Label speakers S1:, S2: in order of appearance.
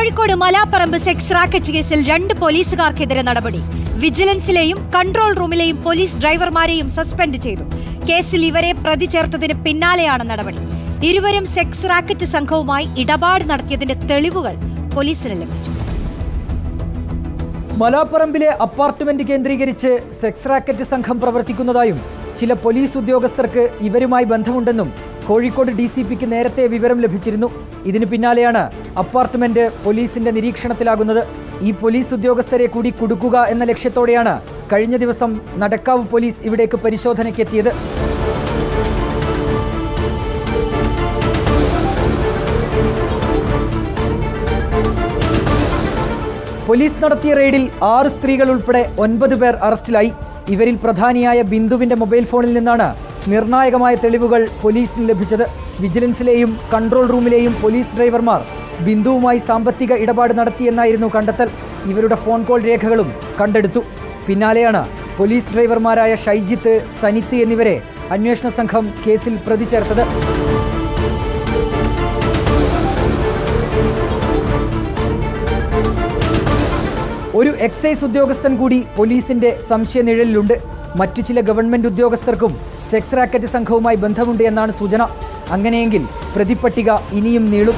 S1: Kozhikode Malaparamba sex racket കേസിൽ രണ്ട് പോലീസുകാർക്കെതിരെ നടപടി. വിജിലൻസിലെയും കൺട്രോൾ റൂമിലെയും പോലീസ് ഡ്രൈവർമാരെയും സസ്പെൻഡ് ചെയ്തു. കേസിൽ ഇവരെ പ്രതി ചേർത്തതിന് പിന്നാലെയാണ് നടപടി. ഇരുവരും സെക്സ് റാക്കറ്റ് സംഘവുമായി ഇടപാട് നടത്തിയതിന്റെ തെളിവുകൾ പോലീസിന് ലഭിച്ചു.
S2: മലാപ്പറമ്പിലെ അപ്പാർട്ട്മെന്റ് കേന്ദ്രീകരിച്ച് സെക്സ് റാക്കറ്റ് സംഘം പ്രവർത്തിക്കുന്നതായും ചില പോലീസ് ഉദ്യോഗസ്ഥർക്ക് ഇവരുമായി ബന്ധമുണ്ടെന്നും കോഴിക്കോട് ഡി സി പിക്ക് നേരത്തെ വിവരം ലഭിച്ചിരുന്നു. ഇതിനു പിന്നാലെയാണ് അപ്പാർട്ട്മെന്റ് പോലീസിന്റെ നിരീക്ഷണത്തിലാകുന്നത്. ഈ പോലീസ് ഉദ്യോഗസ്ഥരെ കൂടി കുടുക്കുക എന്ന ലക്ഷ്യത്തോടെയാണ് കഴിഞ്ഞ ദിവസം നടക്കാവ് പോലീസ് ഇവിടേക്ക് പരിശോധനയ്ക്കെത്തിയത്. പോലീസ് നടത്തിയ റെയ്ഡിൽ ആറ് സ്ത്രീകൾ ഉൾപ്പെടെ ഒൻപത് പേർ അറസ്റ്റിലായി. ഇവരിൽ പ്രധാനിയായ ബിന്ദുവിന്റെ മൊബൈൽ ഫോണിൽ നിന്നാണ് നിർണായകമായ തെളിവുകൾ പോലീസിന് ലഭിച്ചത്. വിജിലൻസിലെയും കൺട്രോൾ റൂമിലെയും പോലീസ് ഡ്രൈവർമാർ ബിന്ദുവുമായി സാമ്പത്തിക ഇടപാട് നടത്തിയെന്നായിരുന്നു കണ്ടെത്തൽ. ഇവരുടെ ഫോൺ കോൾ രേഖകളും കണ്ടെടുത്തു. പിന്നാലെയാണ് പോലീസ് ഡ്രൈവർമാരായ ഷൈജിത്ത് സനിത്ത് എന്നിവരെ അന്വേഷണ സംഘം കേസിൽ പ്രതി ചേർത്തത് ഒരു എക്സൈസ് ഉദ്യോഗസ്ഥൻ കൂടി പോലീസിന്റെ സംശയനിഴലിലുണ്ട്. മറ്റു ചില ഗവൺമെന്റ് ഉദ്യോഗസ്ഥർക്കും സെക്സ് റാക്കറ്റ് സംഘവുമായി ബന്ധമുണ്ട് എന്നാണ് സൂചന. അങ്ങനെയെങ്കിൽ പ്രതിപ്പട്ടിക ഇനിയും നീളും.